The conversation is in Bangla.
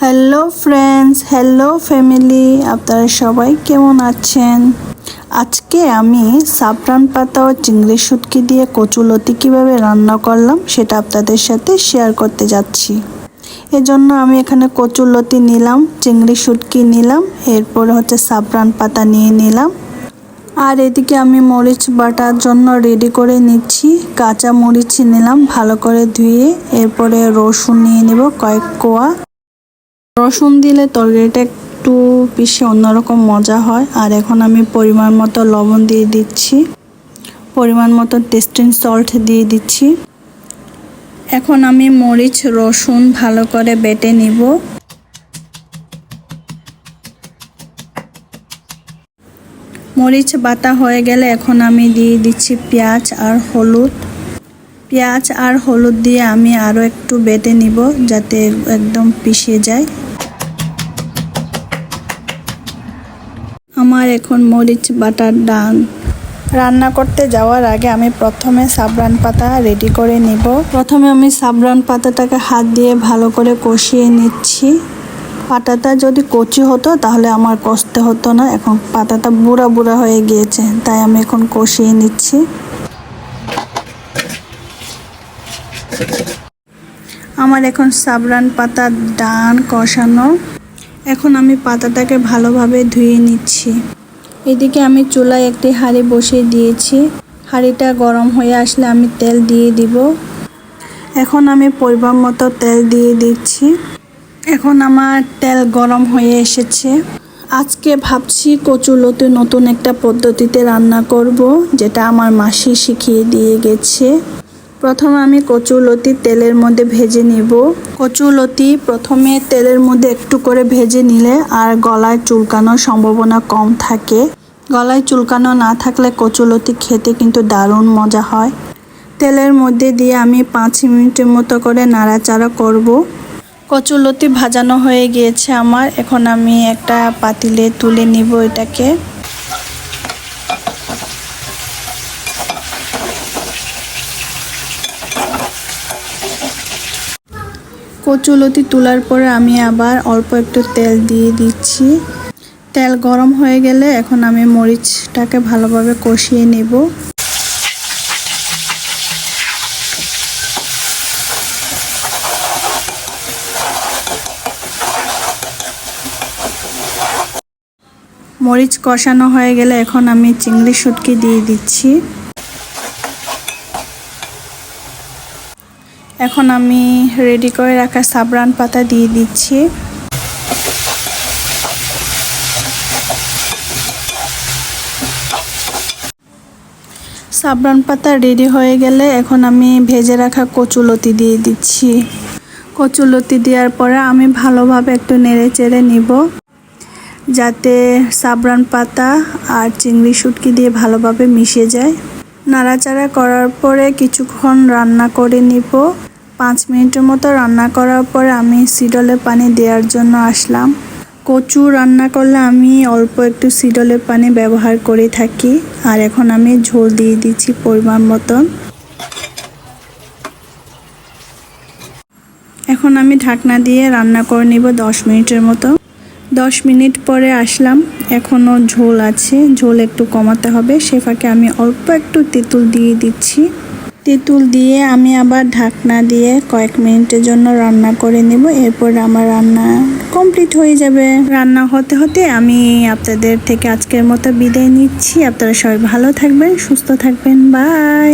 হ্যালো ফ্রেন্ডস হ্যালো ফ্যামিলি আপনারা সবাই কেমন আছেন? আজকে আমি সাবরান পাতা ও চিংড়ি শুটকি দিয়ে কচুলতি কীভাবে রান্না করলাম সেটা আপনাদের সাথে শেয়ার করতে যাচ্ছি। এজন্য আমি এখানে কচুলতি নিলাম, চিংড়ি শুটকি নিলাম, এরপর হচ্ছে সাবরান পাতা নিয়ে নিলাম। আর এদিকে আমি মরিচ বাটার জন্য রেডি করে নিচ্ছি। কাঁচা মরিচ নিলাম, ভালো করে ধুয়ে, এরপরে রসুন নিয়ে নিব কয়েক কোয়া। রসুন দিলে তরকারিটা একটু পিষে অন্যরকম মজা হয়। আর এখন আমি পরিমাণ মতো লবণ দিয়ে দিচ্ছি। পরিমাণ মতো টেস্টিং সল্ট দিয়ে দিচ্ছি। এখন আমি মরিচ, রসুন ভালো করে বেটে নিব। মরিচ বাটা হয়ে গেলে এখন আমি দিয়ে দিচ্ছি পেঁয়াজ আর হলুদ। পেঁয়াজ আর হলুদ দিয়ে আমি আরও একটু বেটে নিব যাতে একদম পিষে যায়। আমার এখন মরিচ বাটার ডান। রান্না করতে যাওয়ার আগে আমি প্রথমে সাবরান পাতা রেডি করে নিব। প্রথমে আমি সাবরান পাতাটাকে হাত দিয়ে ভালো করে কষিয়ে নিচ্ছি। পাতাটা যদি কচি হতো তাহলে আমার কষতে হতো না, এখন পাতাটা বুড়া বুড়া হয়ে গিয়েছে, তাই আমি এখন কষিয়ে নিচ্ছি। আমার এখন সাবরান পাতার ডান কষানো। এখন আমি পাতাটাকে ভালোভাবে ধুয়ে নিচ্ছি। এদিকে আমি চুলায় একটি হাঁড়ি বসিয়ে দিয়েছি। হাঁড়িটা গরম হয়ে আসলে আমি তেল দিয়ে দিব। এখন আমি পরিমাণ মতো তেল দিয়ে দিচ্ছি। এখন আমার তেল গরম হয়ে এসেছে। আজকে ভাবছি কচুলতি নতুন একটা পদ্ধতিতে রান্না করব, যেটা আমার মাসি শিখিয়ে দিয়ে গেছে। প্রথমে আমি কচুলতি তেলের মধ্যে ভেজে নিব। কচুলতি প্রথমে তেলের মধ্যে একটু করে ভেজে নিলে আর গলায় চুলকানোর সম্ভাবনা কম থাকে। গলায় চুলকানো না থাকলে কচুলতি খেতে কিন্তু দারুণ মজা হয়। তেলের মধ্যে দিয়ে আমি পাঁচ মিনিটের মতো করে নাড়াচাড়া করব। কচুলতি ভাজানো হয়ে গিয়েছে আমার। এখন আমি একটা পাতিলে তুলে নিব এটাকে। কচুলতি তোলার পরে আমি আবার অল্প একটু তেল দিয়ে দিচ্ছি। তেল গরম হয়ে গেলে এখন আমি মরিচটাকে ভালোভাবে কষিয়ে নেব। মরিচ কষানো হয়ে গেলে এখন আমি চিংড়ি শুটকি দিয়ে দিচ্ছি। এখন আমি রেডি করে রাখা সাবরান পাতা দিয়ে দিচ্ছি। সাবরান পাতা রেডি হয়ে গেলে এখন আমি ভেজে রাখা কচুলতি দিয়ে দিচ্ছি। কচুলতি দেওয়ার পরে আমি ভালোভাবে একটু নেড়ে চেড়ে নিব, যাতে সাবরান পাতা আর চিংড়ি শুটকি দিয়ে ভালোভাবে মিশে যায়। নাড়াচাড়া করার পরে কিছুক্ষণ রান্না করে নিব। পাঁচ মিনিটের মতো রান্না করার পরে আমি সিডলে পানি দেওয়ার জন্য আসলাম। কচু রান্না করলে আমি অল্প একটু সিডলের পানি ব্যবহার করে থাকি। আর এখন আমি ঝোল দিয়ে দিচ্ছি পরিমাণ মতন। এখন আমি ঢাকনা দিয়ে রান্না করে নিব দশ মিনিটের মতো। দশ মিনিট পরে আসলাম। এখনও ঝোল আছে। ঝোল একটু কমাতে হবে। সে ফাঁকে আমি অল্প একটু তেঁতুল দিয়ে দিচ্ছি। তেঁতুল দিয়ে আমি আবার ঢাকনা দিয়ে কয়েক মিনিটের জন্য রান্না করে নেব। এরপর আমার রান্না কমপ্লিট হয়ে যাবে। রান্না হতে হতে আমি আপনাদের থেকে আজকের মতো বিদায় নিচ্ছি। আপনারা সবাই ভালো থাকবেন, সুস্থ থাকবেন। বাই!